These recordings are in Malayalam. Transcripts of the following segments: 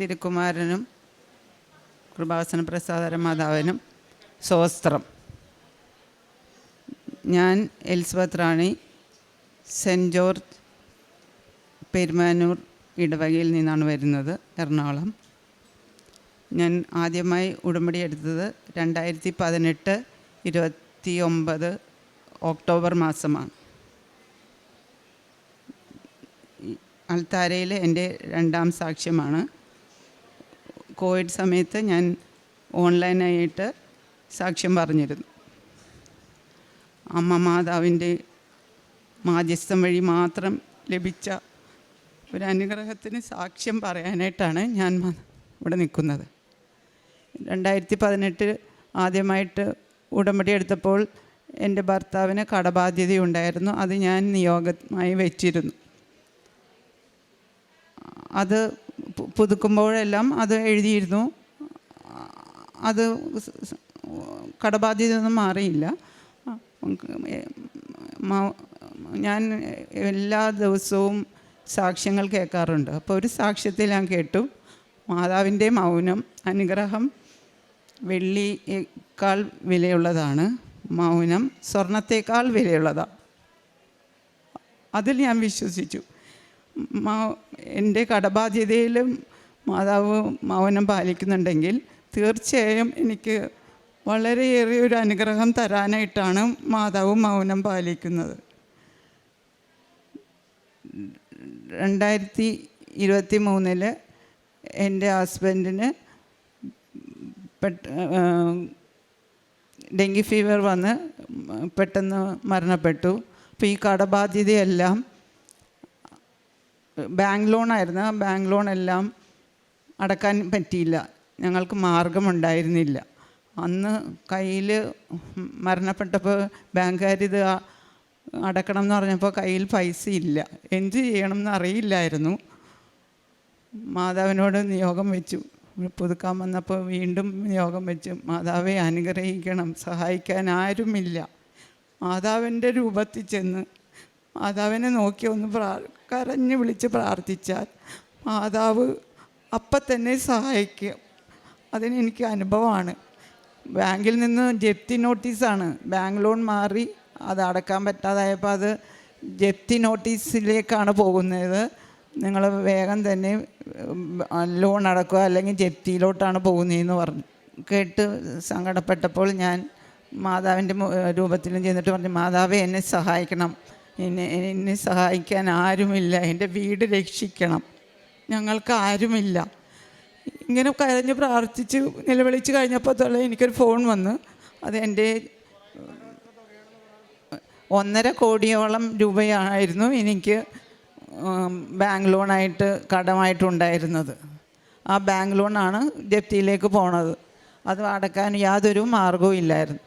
തിരുക്കുമാരനും കൃപാസന പ്രസാദര മാതാവിനും സ്വസ്ത്രം ഞാൻ Elizabeth Rani Saint George Perumanoor ഇടവകയിൽ നിന്നാണ് വരുന്നത് എറണാകുളം. ഞാൻ ആദ്യമായി ഉടമ്പടി എടുത്തത് രണ്ടായിരത്തി പതിനെട്ട് ഇരുപത്തി ഒമ്പത് ഒക്ടോബർ മാസമാണ്. അൽത്താരയിലെ എന്റെ രണ്ടാം സാക്ഷ്യമാണ്. കോവിഡ് സമയത്ത് ഞാൻ ഓൺലൈനായിട്ട് സാക്ഷ്യം പറഞ്ഞിരുന്നു. അമ്മ മാതാവിന്റെ മാധ്യസ്ഥം വഴി മാത്രം ലഭിച്ച ഒരു അനുഗ്രഹത്തിന് സാക്ഷ്യം പറയാനായിട്ടാണ് ഞാൻ ഇവിടെ നിൽക്കുന്നത്. രണ്ടായിരത്തി പതിനെട്ട് ആദ്യമായിട്ട് ഉടമ്പടി എടുത്തപ്പോൾ എന്റെ ഭർത്താവിന് കടബാധ്യതയുണ്ടായിരുന്നു. അത് ഞാൻ നിയോഗമായി വെച്ചിരുന്നു. അത് പുതുക്കുമ്പോഴെല്ലാം അത് എഴുതിയിരുന്നു. അത് കടബാധ്യതയൊന്നും മാറിയില്ല. ഞാൻ എല്ലാ ദിവസവും സാക്ഷ്യങ്ങൾ കേൾക്കാറുണ്ട്. അപ്പോൾ ഒരു സാക്ഷ്യത്തിൽ ഞാൻ കേട്ടു. മാതാവിന്റെ മൗനം അനുഗ്രഹം വെള്ളിയേക്കാൾ വിലയുള്ളതാണ്. മൗനം സ്വർണത്തേക്കാൾ വിലയുള്ളതാണ് അതിൽ ഞാൻ വിശ്വസിച്ചു. മാ- എന്റെ കടബാധ്യതയിലും മാതാവ് മൗനം പാലിക്കുന്നുണ്ടെങ്കിൽ തീർച്ചയായും എനിക്ക് വളരെയേറെ ഒരു അനുഗ്രഹം തരാനായിട്ടാണ് മാതാവ് മൗനം പാലിക്കുന്നത്. രണ്ടായിരത്തി ഇരുപത്തി മൂന്നിൽ എന്റെ ഹസ്ബൻഡിന് പെട്ട ഡെങ്കി ഫീവർ വന്ന് പെട്ടെന്ന് മരണപ്പെട്ടു. അപ്പോൾ ഈ കടബാധ്യതയെല്ലാം ബാങ്ക് ലോണായിരുന്നു. ആ ബാങ്ക് ലോൺ എല്ലാം അടക്കാൻ പറ്റിയില്ല. ഞങ്ങൾക്ക് മാർഗമുണ്ടായിരുന്നില്ല. അന്ന് കയ്യിൽ മരണപ്പെട്ടപ്പോൾ ബാങ്കുകാരിത് അടക്കണം എന്ന് പറഞ്ഞപ്പോൾ കയ്യിൽ പൈസ ഇല്ല. എന്ത് ചെയ്യണം എന്ന് അറിയില്ലായിരുന്നു. മാതാവിനോട് നിയോഗം വെച്ചു. പുതുക്കാൻ വന്നപ്പോൾ വീണ്ടും നിയോഗം വെച്ചു. മാതാവെ അനുഗ്രഹിക്കണം. സഹായിക്കാൻ ആരുമില്ല. മാതാവിന്റെ രൂപത്തിൽ ചെന്ന് മാതാവിനെ നോക്കി ഒന്ന് പ്രാ കരഞ്ഞ് വിളിച്ച് പ്രാർത്ഥിച്ചാൽ മാതാവ് അപ്പം തന്നെ സഹായിക്കും അതിനെനിക്ക് അനുഭവമാണ്. ബാങ്കിൽ നിന്ന് ജപ്തി നോട്ടീസാണ്. ബാങ്ക് ലോൺ മാറി അത് അടക്കാൻ പറ്റാതായപ്പോൾ അത് ജപ്തി നോട്ടീസിലേക്കാണ് പോകുന്നത്. നിങ്ങൾ വേഗം തന്നെ ലോൺ അടക്കുക അല്ലെങ്കിൽ ജപ്തിയിലോട്ടാണ് പോകുന്നതെന്ന് പറഞ്ഞു. കേട്ട് സങ്കടപ്പെട്ടപ്പോൾ ഞാൻ മാതാവിന്റെ രൂപത്തിലും ചെന്നിട്ട് പറഞ്ഞു മാതാവെ എന്നെ സഹായിക്കണം. എന്നെ എന്നെ സഹായിക്കാൻ ആരുമില്ല. എന്റെ വീട് രക്ഷിക്കണം. ഞങ്ങൾക്ക് ആരുമില്ല. ഇങ്ങനെ കരഞ്ഞ് പ്രാർത്ഥിച്ച് നിലവിളിച്ച് കഴിഞ്ഞപ്പോൾ തൊള്ള എനിക്കൊരു ഫോൺ വന്ന്. അത് എന്റെ ഒന്നര കോടിയോളം രൂപയായിരുന്നു എനിക്ക് ബാങ്ക് ലോണായിട്ട് കടമായിട്ടുണ്ടായിരുന്നത്. ആ ബാങ്ക് ലോണാണ് ജപ്തിയിലേക്ക് പോണത്. അത് അടക്കാൻ യാതൊരു മാർഗവും ഇല്ലായിരുന്നു.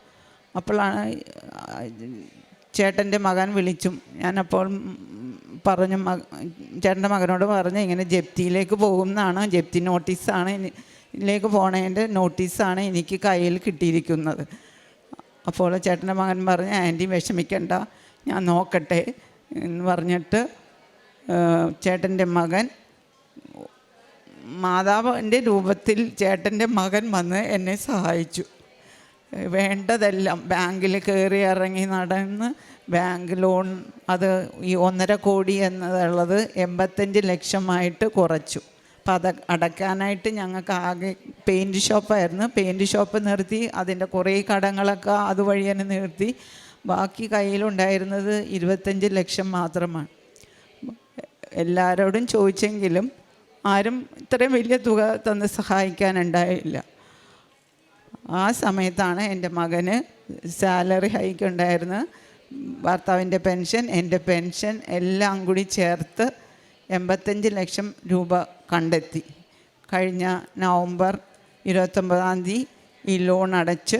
അപ്പോഴാണ് ചേട്ടന്റെ മകൻ വിളിച്ചും. ഞാനപ്പോൾ പറഞ്ഞു മക ചേട്ടന്റെ മകനോട് പറഞ്ഞു ഇങ്ങനെ ജപ്തിയിലേക്ക് പോകുന്നതാണ് ജപ്തി നോട്ടീസാണ് ഇതിലേക്ക് പോണതിന്റെ നോട്ടീസാണ് എനിക്ക് കയ്യിൽ കിട്ടിയിരിക്കുന്നത്. അപ്പോൾ ചേട്ടന്റെ മകൻ പറഞ്ഞ് ആന്റി വിഷമിക്കണ്ട ഞാൻ നോക്കട്ടെ എന്ന് പറഞ്ഞിട്ട് ചേട്ടന്റെ മകൻ മാതാവിന്റെ രൂപത്തിൽ ചേട്ടന്റെ മകൻ വന്ന് എന്നെ സഹായിച്ചു. വേണ്ടതെല്ലാം. ബാങ്കിൽ കയറി ഇറങ്ങി നടന്ന് ബാങ്ക് ലോൺ അത് ഈ ഒന്നര കോടി എന്നുള്ളത് എൺപത്തഞ്ച് ലക്ഷമായിട്ട് കുറച്ചു. അപ്പോൾ അത് അടയ്ക്കാനായിട്ട് ഞങ്ങൾക്ക് ആകെ പെയിന്റ് ഷോപ്പായിരുന്നു. പെയിന്റ് ഷോപ്പ് നിർത്തി അതിന്റെ കുറേ കടങ്ങളൊക്കെ അതുവഴി തന്നെ നിർത്തി. ബാക്കി കയ്യിലുണ്ടായിരുന്നത് ഇരുപത്തഞ്ച് ലക്ഷം മാത്രമാണ്. എല്ലാവരോടും ചോദിച്ചെങ്കിലും ആരും ഇത്രയും വലിയ തുക തന്ന് സഹായിക്കാനുണ്ടായില്ല ആ സമയത്താണ് എന്റെ മകന് സാലറി ഹൈക്ക് ഉണ്ടായിരുന്നത്. ഭർത്താവിന്റെ പെൻഷൻ എന്റെ പെൻഷൻ എല്ലാം കൂടി ചേർത്ത് എൺപത്തഞ്ച് ലക്ഷം രൂപ കണ്ടെത്തി. കഴിഞ്ഞ നവംബർ ഇരുപത്തൊമ്പതാം തീയതി ഈ ലോൺ അടച്ച്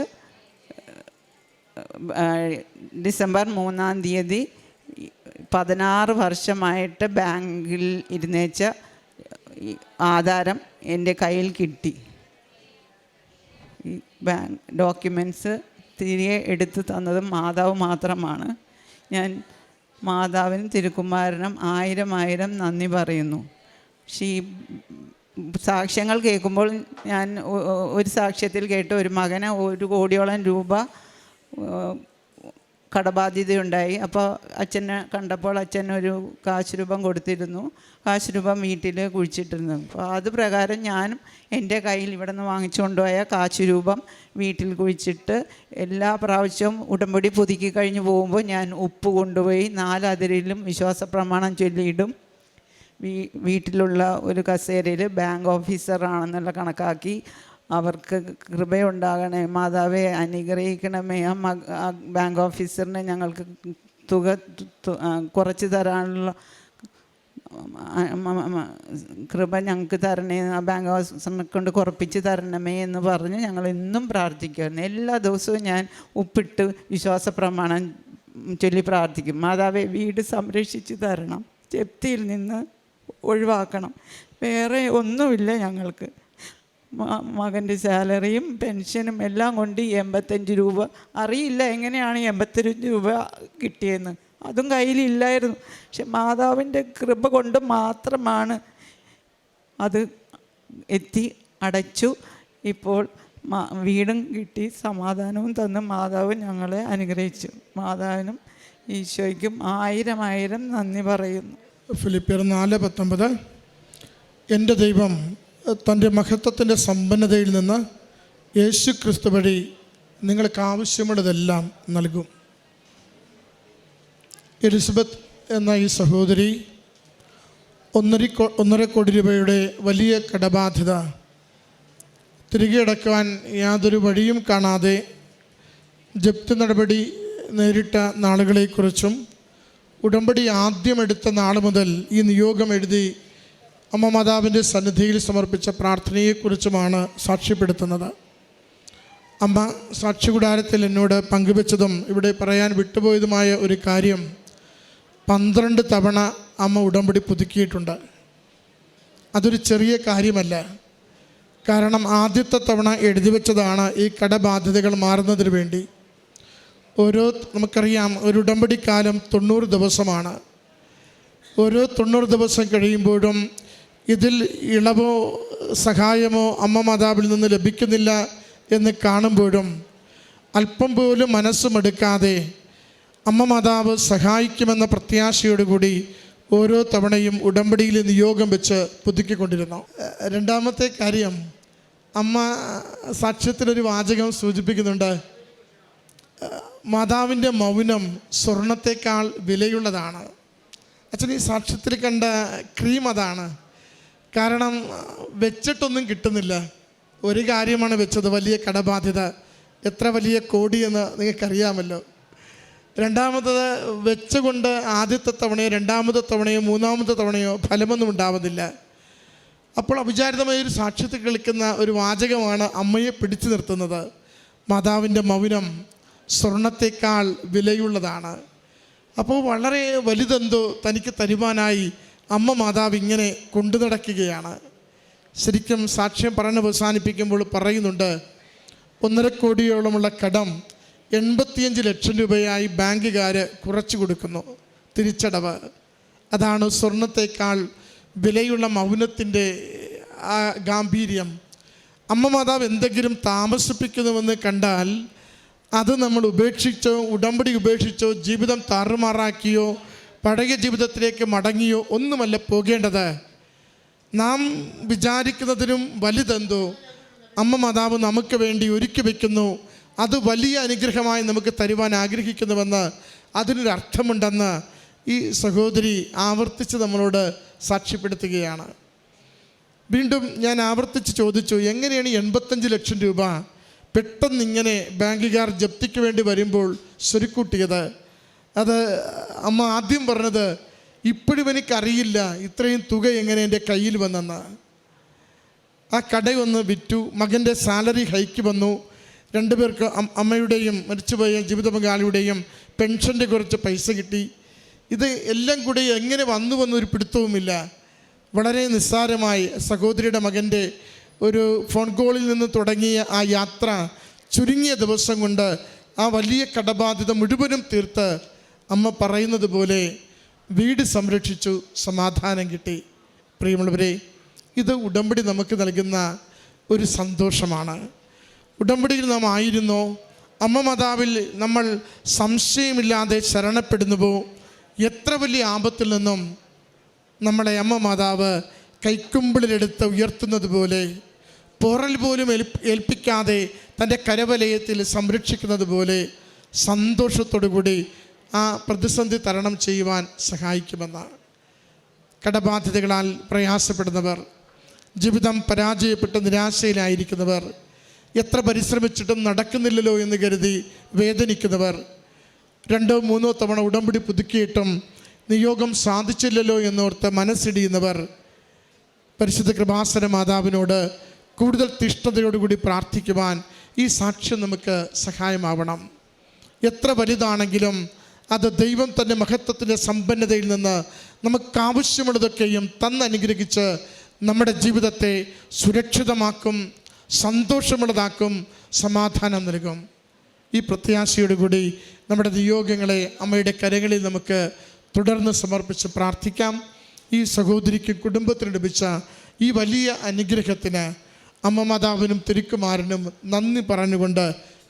ഡിസംബർ മൂന്നാം തീയതി പതിനാറ് വർഷമായിട്ട് ബാങ്കിൽ ഇരുന്നേച്ച ആധാരം എന്റെ കയ്യിൽ കിട്ടി. ബാങ്ക് ഡോക്യുമെന്റ്സ് തിരികെ എടുത്തു തന്നത് മാതാവ് മാത്രമാണ്. ഞാൻ മാതാവിനും തിരുക്കുമാരനും ആയിരം ആയിരം നന്ദി പറയുന്നു. പക്ഷേ ഈ സാക്ഷ്യങ്ങൾ കേൾക്കുമ്പോൾ ഞാൻ ഒരു സാക്ഷ്യത്തിൽ കേട്ട ഒരു മകന് ഒരു കോടിയോളം രൂപ കടബാധ്യതയുണ്ടായി. അപ്പോൾ അച്ഛനെ കണ്ടപ്പോൾ അച്ഛൻ ഒരു കാശ് രൂപം കൊടുത്തിരുന്നു. കാശ് രൂപം വീട്ടിൽ കുഴിച്ചിട്ടിരുന്നു. അപ്പോൾ അത് പ്രകാരം ഞാനും എന്റെ കയ്യിൽ ഇവിടെ നിന്ന് വാങ്ങിച്ചുകൊണ്ടുപോയ കാശ് രൂപം വീട്ടിൽ കുഴിച്ചിട്ട് എല്ലാ പ്രാവശ്യവും ഉടമ്പടി പുതുക്കി കഴിഞ്ഞ് പോകുമ്പോൾ ഞാൻ ഉപ്പ് കൊണ്ടുപോയി നാലതിരിലും വിശ്വാസ പ്രമാണം ചൊല്ലിയിടും. വീ വീട്ടിലുള്ള ഒരു കസേരയിൽ ബാങ്ക് ഓഫീസറാണെന്നുള്ള കണക്കാക്കി അവർക്ക് കൃപയുണ്ടാകണേ. മാതാവെ അനുഗ്രഹിക്കണമേ. ആ ബാങ്ക് ഓഫീസറിനെ ഞങ്ങൾക്ക് തുക കുറച്ച് തരാനുള്ള കൃപ ഞങ്ങൾക്ക് തരണേ. ആ ബാങ്ക് ഓഫീസറിനെ കൊണ്ട് കുറപ്പിച്ച് തരണമേ എന്ന് പറഞ്ഞ് ഞങ്ങൾ ഇന്നും പ്രാർത്ഥിക്കുമായിരുന്നു എല്ലാ ദിവസവും ഞാൻ ഉപ്പിട്ട് വിശ്വാസ പ്രമാണം ചൊല്ലി പ്രാർത്ഥിക്കും. മാതാവെ വീട് സംരക്ഷിച്ച് തരണം. ജപ്തിയിൽ നിന്ന് ഒഴിവാക്കണം. വേറെ ഒന്നുമില്ല ഞങ്ങൾക്ക്. മകന്റെ സാലറിയും പെൻഷനും എല്ലാം കൊണ്ട് എൺപത്തഞ്ച് രൂപ. അറിയില്ല എങ്ങനെയാണ് എൺപത്തഞ്ച് രൂപ കിട്ടിയെന്ന്. അതും കയ്യിലില്ലായിരുന്നു. പക്ഷെ മാതാവിന്റെ കൃപ കൊണ്ട് മാത്രമാണ് അത് എത്തി അടച്ചു. ഇപ്പോൾ വീടും കിട്ടി സമാധാനവും തന്ന്. മാതാവ് ഞങ്ങളെ അനുഗ്രഹിച്ചു. മാതാവിനും ഈശോയ്ക്കും ആയിരം ആയിരം നന്ദി പറയുന്നു. ഫിലിപ്പിയർ നാല് പത്തൊമ്പത്. എന്റെ ദൈവം തന്റെ മഹത്വത്തിന്റെ സമ്പന്നതയിൽ നിന്ന് യേശു ക്രിസ്തു വഴി നിങ്ങൾക്ക് ആവശ്യമുള്ളതെല്ലാം നൽകും. എലിസബത്ത് എന്ന ഈ സഹോദരി ഒന്നര ഒന്നര കോടി രൂപയുടെ വലിയ കടബാധ്യത തിരികെ അടക്കുവാൻ യാതൊരു വഴിയും കാണാതെ ജപ്തി നടപടി നേരിട്ട നാളുകളെക്കുറിച്ചും ഉടമ്പടി ആദ്യം എടുത്ത നാൾ മുതൽ ഈ നിയോഗം എഴുതി അമ്മ മാതാവിന്റെ സന്നിധിയിൽ സമർപ്പിച്ച പ്രാർത്ഥനയെക്കുറിച്ചുമാണ് സാക്ഷ്യപ്പെടുത്തുന്നത്. അമ്മ സാക്ഷി കൂടാരത്തിൽ എന്നോട് പങ്കുവച്ചതും ഇവിടെ പറയാൻ വിട്ടുപോയതുമായ ഒരു കാര്യം പന്ത്രണ്ട് തവണ അമ്മ ഉടമ്പടി പുതുക്കിയിട്ടുണ്ട്. അതൊരു ചെറിയ കാര്യമല്ല. കാരണം ആദ്യത്തെ തവണ എഴുതി വെച്ചതാണ് ഈ കടബാധ്യതകൾ മാറുന്നതിന് വേണ്ടി. ഓരോ നമുക്കറിയാം ഒരു ഉടമ്പടി കാലം തൊണ്ണൂറ് ദിവസമാണ്. ഓരോ തൊണ്ണൂറ് ദിവസം കഴിയുമ്പോഴും ഇതിൽ ഇളവോ സഹായമോ അമ്മ മാതാവിൽ നിന്ന് ലഭിക്കുന്നില്ല എന്ന് കാണുമ്പോഴും അല്പം പോലും മനസ്സുമെടുക്കാതെ അമ്മ മാതാവ് സഹായിക്കുമെന്ന പ്രത്യാശയോടുകൂടി ഓരോ തവണയും ഉടമ്പടിയിൽ നിയോഗം വെച്ച് പുതുക്കിക്കൊണ്ടിരുന്നു. രണ്ടാമത്തെ കാര്യം അമ്മ സാക്ഷ്യത്തിലൊരു വാചകം സൂചിപ്പിക്കുന്നുണ്ട്. മാതാവിന്റെ മൗനം സ്വർണത്തേക്കാൾ വിലയുള്ളതാണ്. അച്ഛൻ ഈ സാക്ഷ്യത്തിൽ കണ്ട ക്രീം അതാണ്. കാരണം വെച്ചിട്ടൊന്നും കിട്ടുന്നില്ല. ഒരു കാര്യമാണ് വെച്ചത് വലിയ കടബാധ്യത. എത്ര വലിയ കോടിയെന്ന് നിങ്ങൾക്കറിയാമല്ലോ. രണ്ടാമത്തത് വെച്ചുകൊണ്ട് ആദ്യത്തെ തവണയോ രണ്ടാമത്തെ തവണയോ മൂന്നാമത്തെ തവണയോ ഫലമൊന്നും ഉണ്ടാവുന്നില്ല. അപ്പോൾ അവിചാരിതമായ ഒരു സാക്ഷ്യത്തിൽ കളിക്കുന്ന ഒരു വാചകമാണ് അമ്മയെ പിടിച്ചു നിർത്തുന്നത്. മാതാവിന്റെ മൗനം സ്വർണത്തേക്കാൾ വിലയുള്ളതാണ്. അപ്പോൾ വളരെ വലുതെന്തോ തനിക്ക് തരുവാനായി അമ്മ മാതാവ് ഇങ്ങനെ കൊണ്ടു നടക്കുകയാണ്. ശരിക്കും സാക്ഷ്യം പറഞ്ഞ് അവസാനിപ്പിക്കുമ്പോൾ പറയുന്നുണ്ട് ഒന്നര കോടിയോളമുള്ള കടം എൺപത്തിയഞ്ച് ലക്ഷം രൂപയായി ബാങ്കുകാർ കുറച്ചു കൊടുക്കുന്നു തിരിച്ചടവ്. അതാണ് സ്വർണത്തേക്കാൾ വിലയുള്ള മൗനത്തിന്റെ ആ ഗാംഭീര്യം. അമ്മ മാതാവ് എന്തെങ്കിലും താമസിപ്പിക്കുന്നുവെന്ന് കണ്ടാൽ അത് നമ്മൾ ഉപേക്ഷിച്ചോ ഉടമ്പടി ഉപേക്ഷിച്ചോ ജീവിതം താറുമാറാക്കിയോ പഴയ ജീവിതത്തിലേക്ക് മടങ്ങിയോ ഒന്നുമല്ല പോകേണ്ടത്. നാം വിചാരിക്കുന്നതിനും വലുതെന്തോ അമ്മ മാതാവ് നമുക്ക് വേണ്ടി ഒരുക്കി വയ്ക്കുന്നു അത് വലിയ അനുഗ്രഹമായി നമുക്ക് തരുവാൻ ആഗ്രഹിക്കുന്നുവെന്ന് അതിനൊരു അർത്ഥമുണ്ടെന്ന് ഈ സഹോദരി ആവർത്തിച്ച് നമ്മളോട് സാക്ഷ്യപ്പെടുത്തുകയാണ്. വീണ്ടും ഞാൻ ആവർത്തിച്ച് ചോദിച്ചു എങ്ങനെയാണ് എൺപത്തഞ്ച് ലക്ഷം രൂപ പെട്ടെന്നിങ്ങനെ ബാങ്കുകാർ ജപ്തിക്ക് വേണ്ടി വരുമ്പോൾ സ്വരുക്കൂട്ടിയത്? അത് അമ്മ ആദ്യം പറഞ്ഞത് ഇപ്പോഴും എനിക്കറിയില്ല ഇത്രയും തുക എങ്ങനെ എന്റെ കയ്യിൽ വന്നെന്ന്. ആ കടയൊന്ന് വിറ്റു മകന്റെ സാലറി ഹൈക്ക് വന്നു. രണ്ടുപേർക്ക് അമ്മയുടെയും മരിച്ചുപോയ ജീവിത പങ്കാളിയുടെയും പെൻഷന്റെ കുറച്ച് പൈസ കിട്ടി. ഇത് എല്ലാം കൂടി എങ്ങനെ വന്നു വന്നൊരു പിടുത്തവുമില്ല. വളരെ നിസ്സാരമായി സഹോദരിയുടെ മകന്റെ ഒരു ഫോൺ കോളിൽ നിന്ന് തുടങ്ങിയ ആ യാത്ര ചുരുങ്ങിയ ദിവസം കൊണ്ട് ആ വലിയ കടബാധ്യത മുഴുവനും തീർത്ത് അമ്മ പറയുന്നത് പോലെ വീട് സംരക്ഷിച്ചു സമാധാനം കിട്ടി. പ്രിയമുള്ളവരെ ഇത് ഉടമ്പടി നമുക്ക് നൽകുന്ന ഒരു സന്തോഷമാണ്. ഉടമ്പടിയിൽ നാം ആയിരുന്നോ? അമ്മ മാതാവിൽ നമ്മൾ സംശയമില്ലാതെ ശരണപ്പെടുന്നുവോ? എത്ര വലിയ ആപത്തിൽ നിന്നും നമ്മളെ അമ്മ മാതാവ് കൈക്കുമ്പിളിലെടുത്ത് ഉയർത്തുന്നത് പോലെ പോറൽ പോലും ഏൽപ്പിക്കാതെ തന്റെ കരവലയത്തിൽ സംരക്ഷിക്കുന്നത് പോലെ സന്തോഷത്തോടു കൂടി ആ പ്രതിസന്ധി തരണം ചെയ്യുവാൻ സഹായിക്കുമെന്നാണ്. കടബാധ്യതകളാൽ പ്രയാസപ്പെടുന്നവർ ജീവിതം പരാജയപ്പെട്ട് നിരാശയിലായിരിക്കുന്നവർ എത്ര പരിശ്രമിച്ചിട്ടും നടക്കുന്നില്ലല്ലോ എന്ന് കരുതി വേദനിക്കുന്നവർ രണ്ടോ മൂന്നോ തവണ ഉടമ്പടി പുതുക്കിയിട്ടും നിയോഗം സാധിച്ചില്ലല്ലോ എന്നോർത്ത് മനസ്സിടിയുന്നവർ പരിശുദ്ധ കൃപാസന മാതാവിനോട് കൂടുതൽ തിഷ്ഠതയോടുകൂടി പ്രാർത്ഥിക്കുവാൻ ഈ സാക്ഷ്യം നമുക്ക് സഹായമാവണം. എത്ര വലുതാണെങ്കിലും അത് ദൈവം തന്റെ മഹത്വത്തിന്റെ സമ്പന്നതയിൽ നിന്ന് നമുക്ക് ആവശ്യമുള്ളതൊക്കെയും തന്നനുഗ്രഹിച്ച് നമ്മുടെ ജീവിതത്തെ സുരക്ഷിതമാക്കും സന്തോഷമുള്ളതാക്കും സമാധാനം നൽകും. ഈ പ്രത്യാശയോടുകൂടി നമ്മുടെ നിയോഗങ്ങളെ അമ്മയുടെ കരങ്ങളിൽ നമുക്ക് തുടർന്ന് സമർപ്പിച്ച് പ്രാർത്ഥിക്കാം. ഈ സഹോദരിക്കും കുടുംബത്തിന് ലഭിച്ച ഈ വലിയ അനുഗ്രഹത്തിന് അമ്മ മാതാവിനും തിരുക്കുമാരനും നന്ദി പറഞ്ഞുകൊണ്ട്